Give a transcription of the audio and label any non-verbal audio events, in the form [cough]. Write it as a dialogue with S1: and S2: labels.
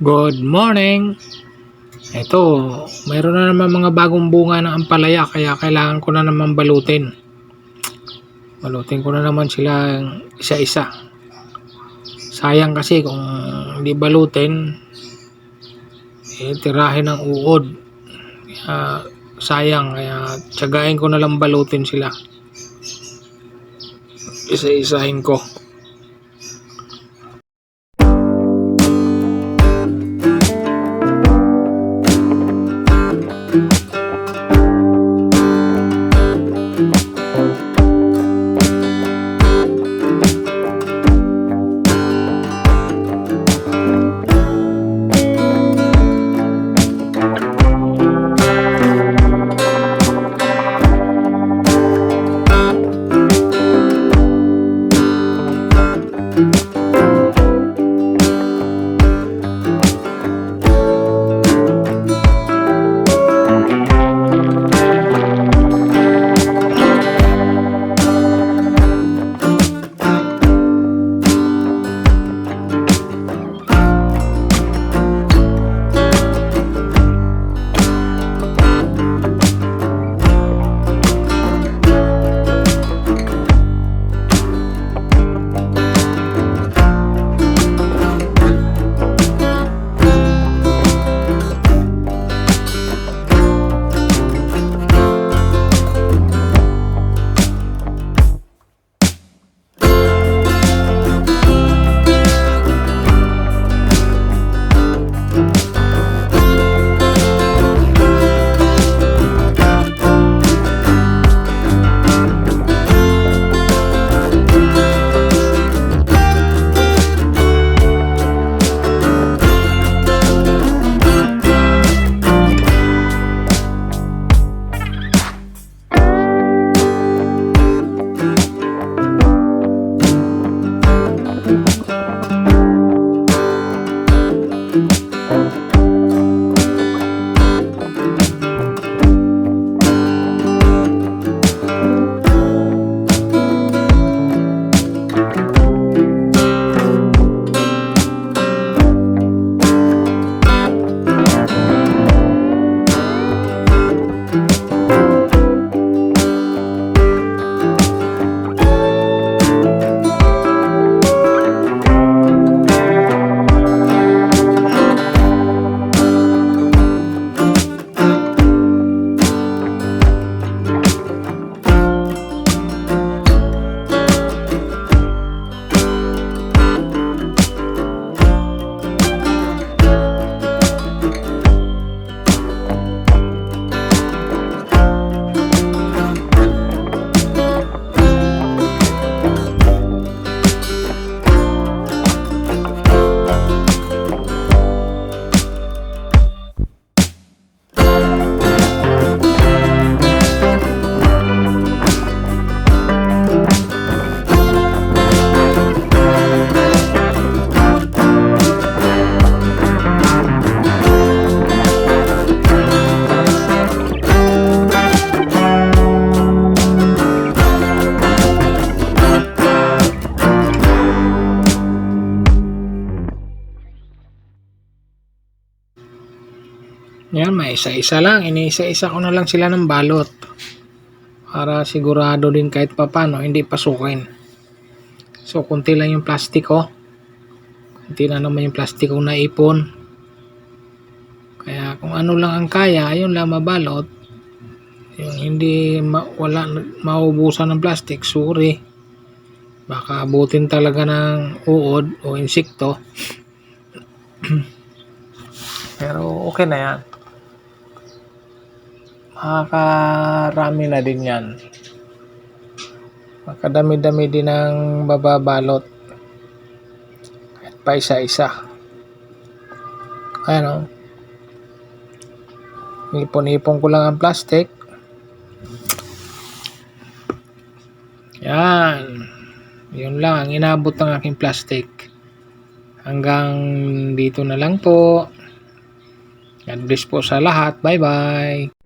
S1: Good morning! Ito, mayroon na naman mga bagong bunga ng ampalaya kaya kailangan ko na naman balutin. Balutin ko na naman sila isa-isa. Sayang kasi kung hindi balutin, eh, tirahin ng uod. Kaya sayang, kaya tsagain ko na lang balutin sila. Isa-isahin ko. Yan, may isa-isa lang. Iniisa-isa ko na lang sila ng balot. Para sigurado din kahit papano, hindi pasukin. So, kunti lang yung plastic ko. Kunti na naman yung plastic kong naipon. Kaya kung ano lang ang kaya, ayun lang mabalot. Yung hindi ma wala maubusan ng plastic, sorry. Baka abutin talaga ng uod o insekto. [clears throat] Pero okay na yan. Makakarami na din yan. Makadami-dami din ng bababalot. Kahit pa isa-isa. Ano? Ipon-ipon ko lang ang plastic. Yan. Yun lang ang inabot ng aking plastic. Hanggang dito na lang po. God bless po sa lahat. Bye-bye.